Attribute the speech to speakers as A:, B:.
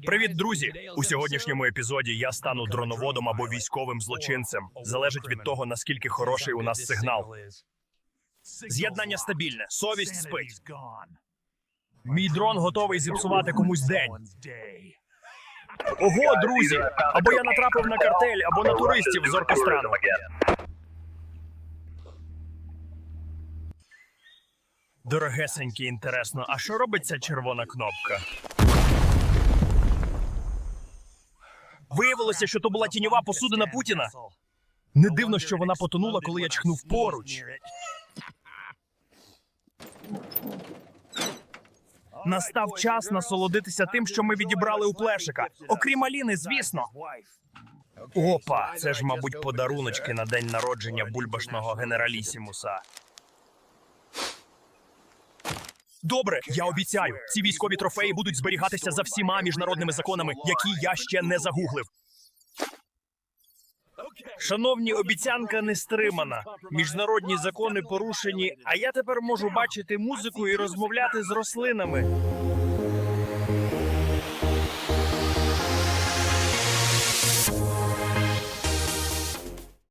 A: Привіт, друзі! У сьогоднішньому епізоді я стану дроноводом або військовим злочинцем. Залежить від того, наскільки хороший у нас сигнал. З'єднання стабільне, совість спить. Мій дрон готовий зіпсувати комусь день. Ого, друзі! Або я натрапив на картель, або на туристів з оркестрану. Дорогесенькі, інтересно, а що робить ця червона кнопка? Виявилося, що то була тіньова посудина Путіна. Не дивно, що вона потонула, коли я чхнув поруч. Настав час насолодитися тим, що ми відібрали у плешика. Окрім Аліни, звісно. Опа, це ж, мабуть, подаруночки на день народження бульбашного генералісімуса. Добре, я обіцяю, ці військові трофеї будуть зберігатися за всіма міжнародними законами, які я ще не загуглив. Шановні, обіцянка не стримана. Міжнародні закони порушені, а я тепер можу бачити музику і розмовляти з рослинами.